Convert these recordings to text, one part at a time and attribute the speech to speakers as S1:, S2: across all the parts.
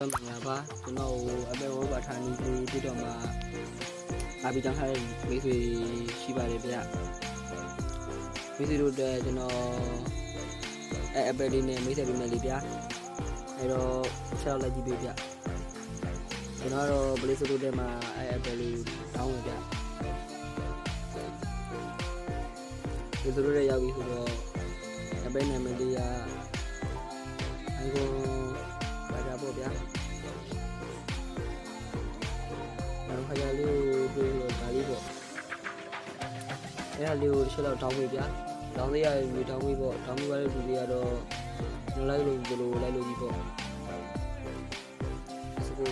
S1: မင်္ဂလာပါကျွန်တော်အပေဝဘာဌာနီကိုတိတော်မှာအာဘီတောင်းထားတဲ့မိတ်ဆွေရှိပါတယ်ဗျမိတ်ဆွေတို့အတွက်ကျွန်တော်အဲအပေလေးနဲ့မိတ်ဆက်ပေးမယ်လေဗျအဲတော့ဆက်လောက်လိုက်ကြည့်ပေးဗျကျွန်တော်တော့ Play Store ထဲမှာအဲအပေလေးတောင်းဝင်ဗျ Play Store ထဲရောက်ပြီဆိုတော့အပေနာမည်လေးက နောက်ခါရလေးကိုတွေ့လို့ဒါလေးပေါ့အဲ့ဒါလေးကိုတစ်ချက်တော့တောင်းပေးဗျာတောင်းသေးရပြီတောင်းပေးပေါ့တောင်းပေးရတဲ့လူတွေကတော့ကျွန်တော်လိုက်လို့ဒီလိုလိုက်လို့ကြီးပေါ့စကူ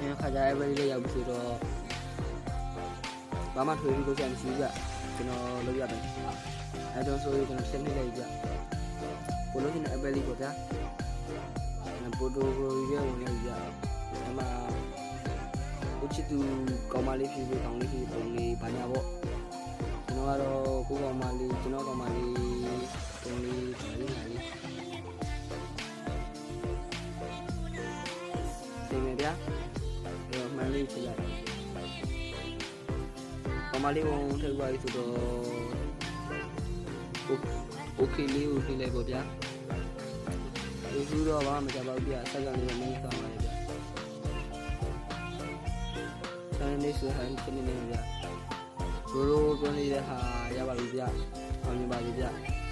S1: အဲ့ခါကြအဲ့ဘက်လေးရောက်ပြီဆိုတော့ဘာမှထွေးပြီးလို့ကြာမရှိဘူးဗျကျွန်တော်လုပ်ရတယ်အဲ့တော့ဆိုရင်ကျွန်တော်ဆက်နေလိုက်ဗျကိုလို့နေအပယ်လေးပေါ့ဗျာပိုတိုကိုရဝင်လိုက်ဗျ အမကိုချစ်သူကောင်းမလေးဖြစ်ဖြစ်ကောင်းလေးဖြစ်ပုံလေးဘာညာပေါ့ကျွန်တော်ကတော့ကိုကောင်းမလေးကျွန်တော်ကောင်းမလေးပုံလေးဘာလေးညာလေးသိမယ်ဗျာအဲ့တော့မှန်လေးချစ်ရတယ်ကောင်းမလေးကိုထိပ်ပါပြီဆိုတော့โอเคလေးကိုထိလိုက်ပေါ့ဗျာဒီစုတော့ဘာမှမကြပါဘူးဗျာစက်ကလေးမင်းကောင်းပါလေ ေ ဗျာဆန်နေဆိုဟန်ဖြစ်နေနေဗျာရိုးရိုး